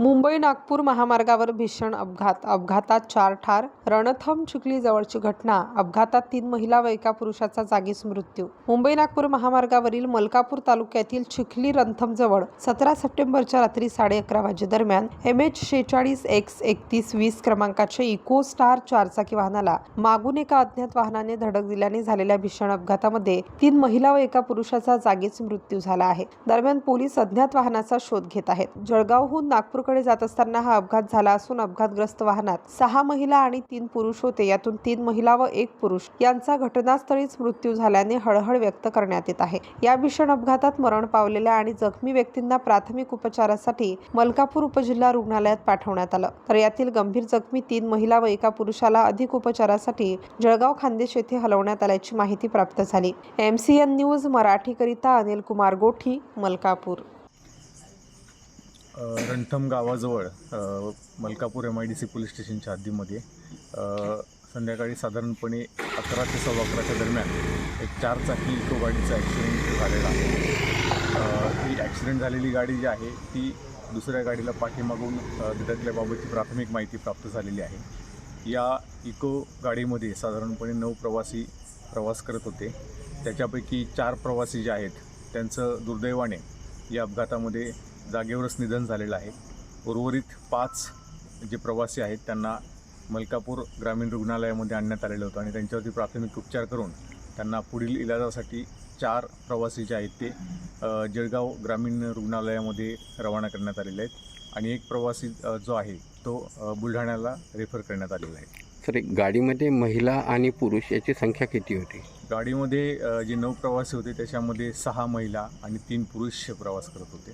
Mumbai Nagpur महामार्गावर भीषण अपघात. अपघातात चार ठार रणथम चिखली जवळची घटना अपघातात तीन महिला व एका पुरुषाचा जागीच मृत्यू. मुंबई नागपूर महामार्गावरील मलकापूर तालुक्यातील चिखली रणथम जवळ सतरा सप्टेंबरच्या रात्री साडे अकरा वाजे दरम्यान एम एच शेचाळीस एक्स एकतीस वीस क्रमांकाच्या इको स्टार चारचाकी वाहनाला मागून एका अज्ञात वाहनाने धडक दिल्याने झालेल्या भीषण अपघातामध्ये तीन महिला व एका पुरुषाचा जागीच मृत्यू झाला आहे. दरम्यान पोलीस अज्ञात वाहनाचा शोध घेत आहेत. जळगावहून नागपूर नागपूरकडे जात असताना हा अपघात झाला असून अपघातग्रस्त वाहनात सहा महिला आणि तीन पुरुष होते. यातून तीन महिला व एक पुरुष. यांचा घटनास्थळीच मृत्यू झाल्याने हळहळ व्यक्त करण्यात येत आहे. या भीषण अपघातात मरण पावलेल्या आणि जखमी व्यक्तींना प्राथमिक उपचारासाठी मलकापूर उपजिल्हा रुग्णालयात पाठवण्यात आलं. तर यातील गंभीर जखमी तीन महिला व एका पुरुषाला अधिक उपचारासाठी जळगाव खानदेश येथे हलवण्यात आल्याची माहिती प्राप्त झाली. एम सी एन न्यूज मराठीकरिता अनिल कुमार गोठी मलकापूर. रणथम गावाजवळ Malkapur M I D C police स्टेशनच्या हद्दीमध्ये संध्याकाळी साधारणपणे अकरा ते सव्वा अकराच्या दरम्यान एक चारचाकी इको गाडीचा ॲक्सिडेंट झालेला आहे. ही ॲक्सिडेंट झालेली गाडी जी आहे ती दुसऱ्या गाडीला पाठीमागून धडकल्याबाबतची प्राथमिक माहिती प्राप्त झालेली आहे. या इको गाडीमध्ये साधारणपणे नऊ प्रवासी प्रवास करत होते. त्याच्यापैकी चार प्रवासी जे आहेत त्यांचं दुर्दैवाने या अपघातामध्ये जागेवरच निधन झालेलं आहे. उर्वरित पाच जे प्रवासी आहेत त्यांना मलकापूर ग्रामीण रुग्णालयामध्ये आणण्यात आलेलं होतं आणि त्यांच्यावरती प्राथमिक उपचार करून त्यांना पुढील इलाजासाठी चार प्रवासी जे आहेत ते जळगाव ग्रामीण रुग्णालयामध्ये रवाना करण्यात आलेले आहेत आणि एक प्रवासी जो आहे तो बुलढाण्याला रेफर करण्यात आलेला आहे. सर गाडीमध्ये महिला आणि पुरुष याची संख्या किती होती? गाडीमध्ये जे नऊ प्रवासी होते त्याच्यामध्ये सहा महिला आणि तीन पुरुष प्रवास करत होते.